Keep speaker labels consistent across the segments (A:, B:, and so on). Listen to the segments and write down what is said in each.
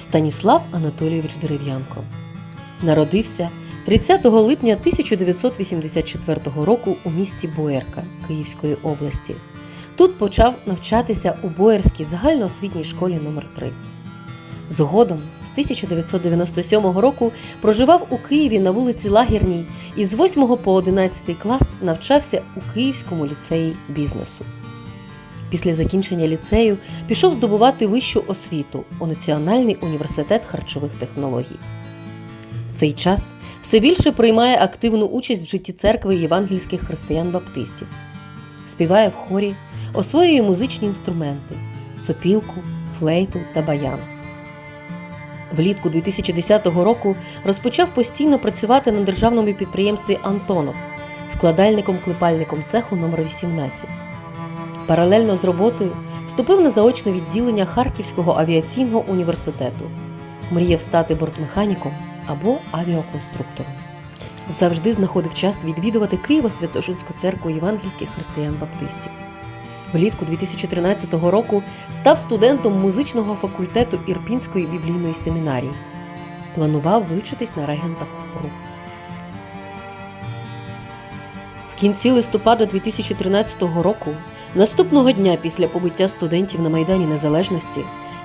A: Станіслав Анатолійович Дерев'янко. Народився 30 липня 1984 року у місті Боярка Київської області. Тут почав навчатися у Боярській загальноосвітній школі номер 3 Згодом з 1997 року проживав у Києві на вулиці Лагерній і з 8 по 11 клас навчався у Київському ліцеї бізнесу. Після закінчення ліцею пішов здобувати вищу освіту у Національний університет харчових технологій. В цей час все більше приймає активну участь в житті церкви євангельських християн-баптистів, співає в хорі, освоює музичні інструменти сопілку, флейту та баян. Влітку 2010 року розпочав постійно працювати на державному підприємстві Антонов, складальником-клепальником цеху номер 18 Паралельно з роботою вступив на заочне відділення Харківського авіаційного університету. Мріяв стати бортмеханіком або авіаконструктором. Завжди знаходив час відвідувати Києво-Святошинську церкву євангельських християн-баптистів. Влітку 2013 року став студентом музичного факультету Ірпінської біблійної семінарії. Планував вивчитись на регента хору. В кінці листопада 2013 року, наступного дня після побиття студентів на Майдані Незалежності,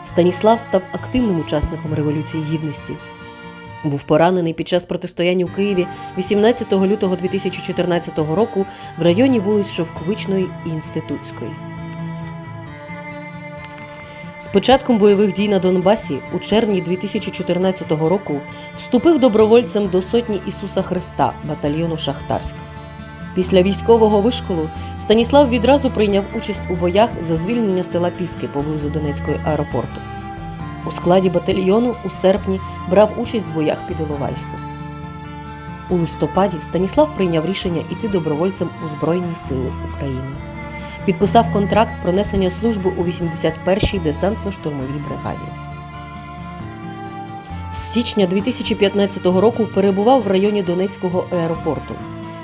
A: Станіслав став активним учасником Революції Гідності. Був поранений під час протистояння у Києві 18 лютого 2014 року в районі вулиць Шовковичної і Інститутської. З початком бойових дій на Донбасі у червні 2014 року вступив добровольцем до сотні Ісуса Христа батальйону Шахтарськ. Після військового вишколу Станіслав відразу прийняв участь у боях за звільнення села Піски поблизу Донецького аеропорту. У складі батальйону у серпні брав участь в боях під Іловайську. У листопаді Станіслав прийняв рішення йти добровольцем у Збройні Сили України. Підписав контракт про несення служби у 81-й десантно-штурмовій бригаді. З січня 2015 року перебував в районі Донецького аеропорту,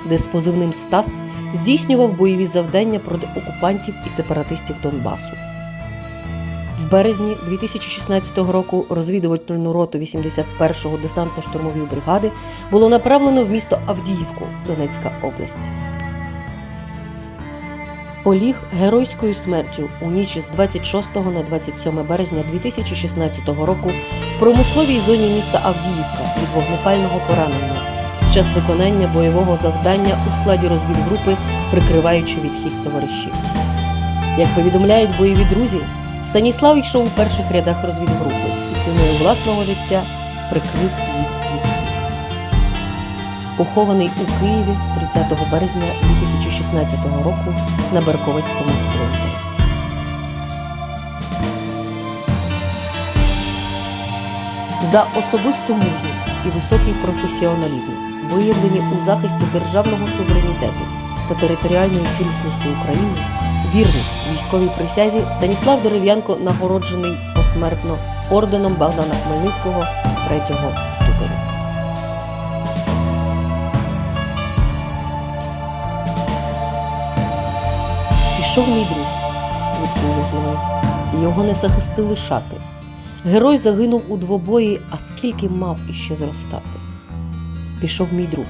A: де з позивним Стас здійснював бойові завдання проти окупантів і сепаратистів Донбасу. В березні 2016 року розвідувальну роту 81-го десантно-штурмової бригади було направлено в місто Авдіївку, Донецька область. Поліг геройською смертю у ніч з 26 на 27 березня 2016 року в промисловій зоні міста Авдіївка від вогнепального поранення час виконання бойового завдання у складі розвідгрупи, прикриваючи відхід товаришів. Як повідомляють бойові друзі, Станіслав йшов у перших рядах розвідгрупи і ціною власного життя прикрив їх відхід. Похований у Києві 30 березня 2016 року на Берковицькому цвинтарі. За особисту мужність і високий професіоналізм, виявлені у захисті державного суверенітету та територіальної цілісності України, вірність військовій присязі Станіслав Дерев'янко нагороджений посмертно орденом Богдана Хмельницького третього ступеня. Пішов мій друг, відкнули злою. Його не захистили шати. Герой загинув у двобої, а скільки мав іще зростати. Пішов мій друг,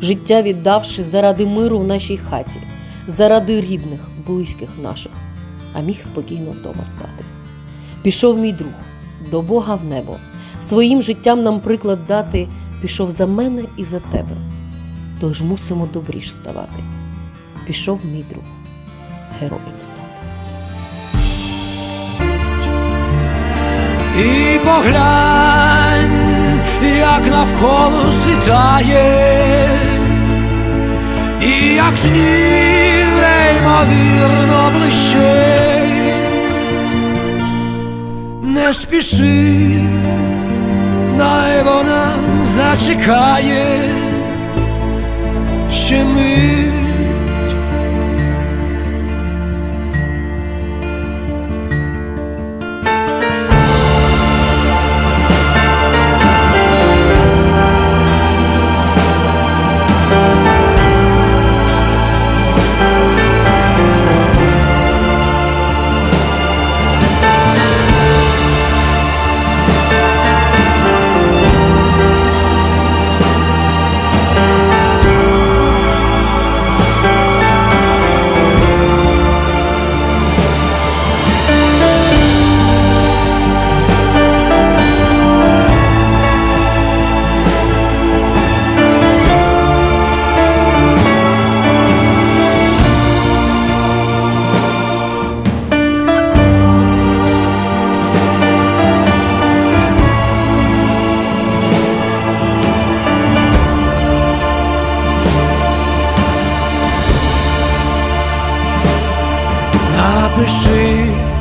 A: життя віддавши заради миру в нашій хаті, заради рідних, близьких наших, а міг спокійно вдома спати. Пішов мій друг до Бога в небо, своїм життям нам приклад дати, пішов за мене і за тебе. Тож мусимо добріш ставати. Пішов мій друг, героєм стати.
B: І поглянь, як навколо світає, і як сніг неймовірно блищить. Не спіши, най вона зачекає, ще мить. напиши.